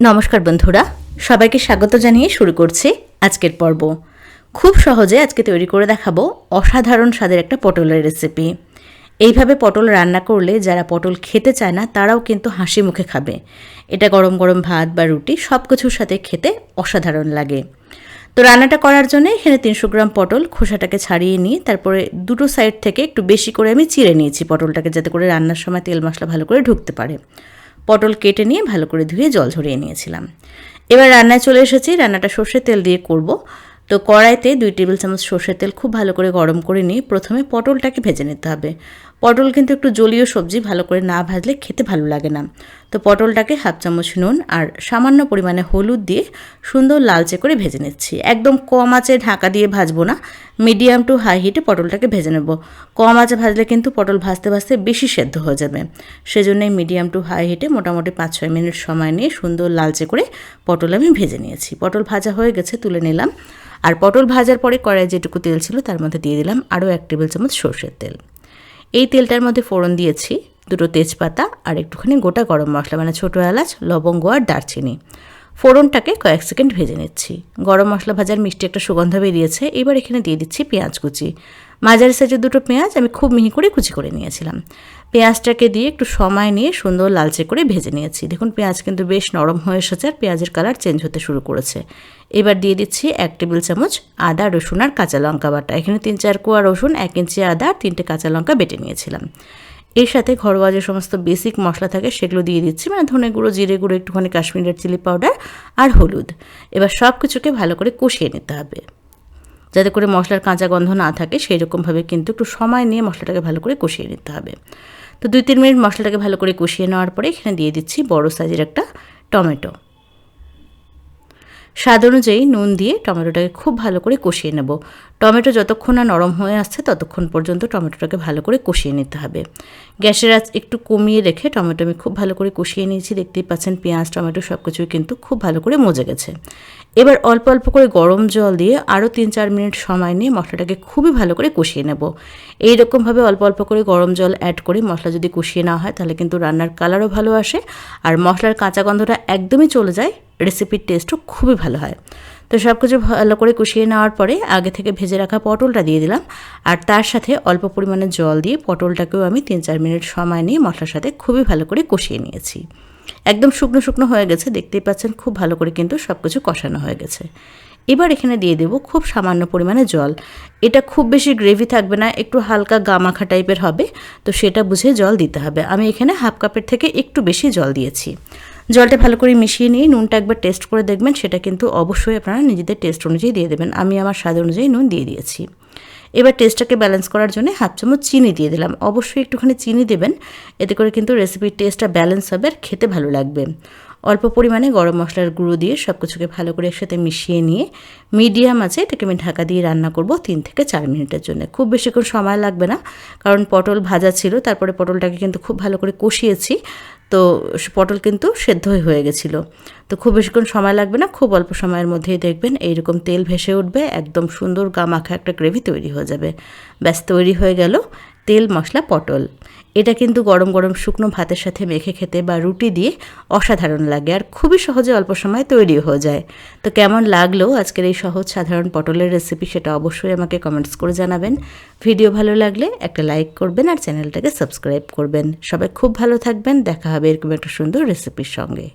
নমস্কার বন্ধুরা, সবাইকে স্বাগত জানিয়ে শুরু করছি আজকের পর্ব। খুব সহজে আজকে তৈরি করে দেখাবো অসাধারণ স্বাদের একটা পটলের রেসিপি এইভাবে পটল রান্না করলে যারা পটল খেতে চায় না, তারাও কিন্তু হাসি মুখে খাবে। এটা গরম গরম ভাত বা রুটি সব কিছুর সাথে খেতে অসাধারণ লাগে। তো রান্নাটা করার জন্য এখানে তিনশো গ্রাম পটল খোসাটাকে ছাড়িয়ে নিয়ে, তারপরে দুটো সাইড থেকে একটু বেশি করে আমি চিড়ে নিয়েছি পটলটাকে, যাতে করে রান্নার সময় তেল মশলা ভালো করে ঢুকতে পারে। পটল কেটে নিয়ে ভালো করে ধুয়ে জল ঝরিয়ে নিয়েছিলাম। এবার রান্নায় চলে এসেছি, রান্নাটা সর্ষের তেল দিয়ে করব। তো কড়াইতে দুই টেবিল চামচ সর্ষের তেল খুব ভালো করে গরম করে নিয়ে প্রথমে পটলটাকে ভেজে নিতে হবে। পটল কিন্তু একটু জলীয় সবজি ভালো করে না ভাজলে খেতে ভালো লাগে না। তো পটলটাকে হাফ চামচ নুন আর সামান্য পরিমাণে হলুদ দিয়ে সুন্দর লালচে করে ভেজে নিচ্ছি। একদম কম আঁচে ঢাকা দিয়ে ভাজবো না, মিডিয়াম টু হাই হিটে পটলটাকে ভেজে নেব। কম আঁচে ভাজলে কিন্তু পটল ভাজতে ভাজতে বেশি সেদ্ধ হয়ে যাবে। সেজন্যই মিডিয়াম টু হাই হিটে মোটামুটি পাঁচ ছয় মিনিট সময় নিয়ে সুন্দর লালচে করে পটল আমি ভেজে নিয়েছি। পটল ভাজা হয়ে গেছে, তুলে নিলাম। আর পটল ভাজার পরে কড়াই যেটুকু তেল ছিল তার মধ্যে দিয়ে দিলাম আরও এক টেবিল চামচ সর্ষের তেল। এই তেলটার মধ্যে ফোড়ন দিয়েছি, দুটো তেজপাতা আর একটুখানি গোটা গরম মশলা মানে ছোটো এলাচ, লবঙ্গ আর দারচিনি। ফোড়নটাকে কয়েক সেকেন্ড ভেজে নিচ্ছি। গরম মশলা ভাজার মিষ্টি একটা সুগন্ধ বেরিয়েছে, এবার এখানে দিয়ে দিচ্ছি পেঁয়াজ কুচি। মাঝারি সাইজের দুটো পেঁয়াজ আমি খুব মিহি করে কুচি করে নিয়েছিলাম। পেঁয়াজটাকে দিয়ে একটু সময় নিয়ে সুন্দর লালচে করে ভেজে নিয়েছি। দেখুন, পেঁয়াজ কিন্তু বেশ নরম হয়ে এসেছে আর পেঁয়াজের কালার চেঞ্জ হতে শুরু করেছে। এবার দিয়ে দিচ্ছি এক টেবিল চামচ আদা, রসুন আর কাঁচা লঙ্কা বাটা। এখানে তিন চার কোয়া রসুন, এক ইঞ্চি আদা আর তিনটে কাঁচা লঙ্কা বেটে নিয়েছিলাম। এর সাথে ঘরোয়া যে সমস্ত বেসিক মশলা থাকে সেগুলো দিয়ে দিচ্ছি মানে ধনে গুঁড়ো, জিরে গুঁড়ো, একটুখানি কাশ্মীরের চিলি পাউডার আর হলুদ। এবার সব কিছুকে ভালো করে কষিয়ে নিতে হবে। যাতে করে মশলার কাঁচা গন্ধ না থাকে সেই রকমভাবে কিন্তু একটু সময় নিয়ে মশলাটাকে ভালো করে কষিয়ে নিতে হবে। তো দুই তিন মিনিট মশলাটাকে ভালো করে কষিয়ে নেওয়ার পরে এখানে দিয়ে দিচ্ছি বড় সাইজের একটা টমেটো। স্বাদ অনুযায়ী নুন দিয়ে টমেটোটাকে খুব ভালো করে কষিয়ে নেব। টমেটো যতক্ষণ না নরম হয়ে আসছে, ততক্ষণ পর্যন্ত টমেটোটাকে ভালো করে কষিয়ে নিতে হবে। গ্যাসের আঁচ একটু কমিয়ে রেখে টমেটো আমি খুব ভালো করে কষিয়ে নিয়েছি, দেখতেই পাচ্ছেন পেঁয়াজ, টমেটো সব কিছুই কিন্তু খুব ভালো করে মজে গেছে। এবার অল্প অল্প করে গরম জল দিয়ে আরও তিন চার মিনিট সময় নিয়ে মশলাটাকে খুবই ভালো করে কষিয়ে নেব। এইরকমভাবে অল্প অল্প করে গরম জল অ্যাড করে মশলা যদি কষিয়ে না হয়, তাহলে কিন্তু রান্নার কালারও ভালো আসে আর মশলার কাঁচা গন্ধটা একদমই চলে যায় রেসিপির টেস্টও খুবই ভালো হয়। তো সব কিছু ভালো করে কষিয়ে নেওয়ার পরে আগে থেকে ভেজে রাখা পটলটা দিয়ে দিলাম। আর তার সাথে অল্প পরিমাণে জল দিয়ে পটলটাকেও আমি তিন চার মিনিট সময় নিয়ে মশলার সাথে খুবই ভালো করে কষিয়ে নিয়েছি। একদম শুকনো শুকনো হয়ে গেছে, দেখতেই পাচ্ছেন খুব ভালো করে কিন্তু সব কিছু কষানো হয়ে গেছে। এবার এখানে দিয়ে দেব খুব সামান্য পরিমাণে জল। এটা খুব বেশি গ্রেভি থাকবে না, একটু হালকা গামাখা টাইপের হবে, তো সেটা বুঝে জল দিতে হবে। আমি এখানে হাফ কাপের থেকে একটু বেশি জল দিয়েছি। জলটা ভালো করে মিশিয়ে নিয়ে নুনটা একবার টেস্ট করে দেখবেন, সেটা কিন্তু অবশ্যই আপনারা নিজেদের টেস্ট অনুযায়ী দিয়ে দেবেন। আমি আমার স্বাদ অনুযায়ী নুন দিয়ে দিয়েছি। এবার টেস্টটাকে ব্যালেন্স করার জন্য হাফ চামচ চিনি দিয়ে দিলাম। অবশ্যই একটুখানি চিনি দেবেন, এতে করে কিন্তু রেসিপির টেস্টটা ব্যালেন্স হবে আর খেতে ভালো লাগবে। অল্প পরিমাণে গরম মশলার গুঁড়ো দিয়ে সব কিছুকে ভালো করে একসাথে মিশিয়ে নিয়ে মিডিয়াম আছে এটাকে আমি ঢাকা দিয়ে রান্না করব তিন থেকে চার মিনিটের জন্য। খুব বেশিক্ষণ সময় লাগবে না, কারণ পটল ভাজা ছিল, তারপরে পটলটাকে কিন্তু খুব ভালো করে কষিয়েছি, তো পটল কিন্তু সেদ্ধ হয়ে গেছিল। তো খুব বেশিক্ষণ সময় লাগবে না, খুব অল্প সময়ের মধ্যেই দেখবেন এইরকম তেল ভেসে উঠবে, একদম সুন্দর গামাখা একটা গ্রেভি তৈরি হয়ে যাবে। ব্যাস, তৈরি হয়ে গেল। তেল, মশলা, পটল। এটা কিন্তু গরম গরম শুকনো ভাতের সাথে মেখে খেতে বা রুটি দিয়ে অসাধারণ লাগে আর খুবই সহজে অল্প সময় তৈরি হয়ে যায়। তো কেমন লাগল আজকের এই সহজ সাধারণ পটলের রেসিপি সেটা অবশ্যই আমাকে কমেন্টস করে জানাবেন। ভিডিও ভালো লাগলে একটা লাইক করবেন আর চ্যানেলটাকে সাবস্ক্রাইব করবেন। সবাই খুব ভালো থাকবেন। দেখা হবে এরকম একটা সুন্দর রেসিপির সঙ্গে।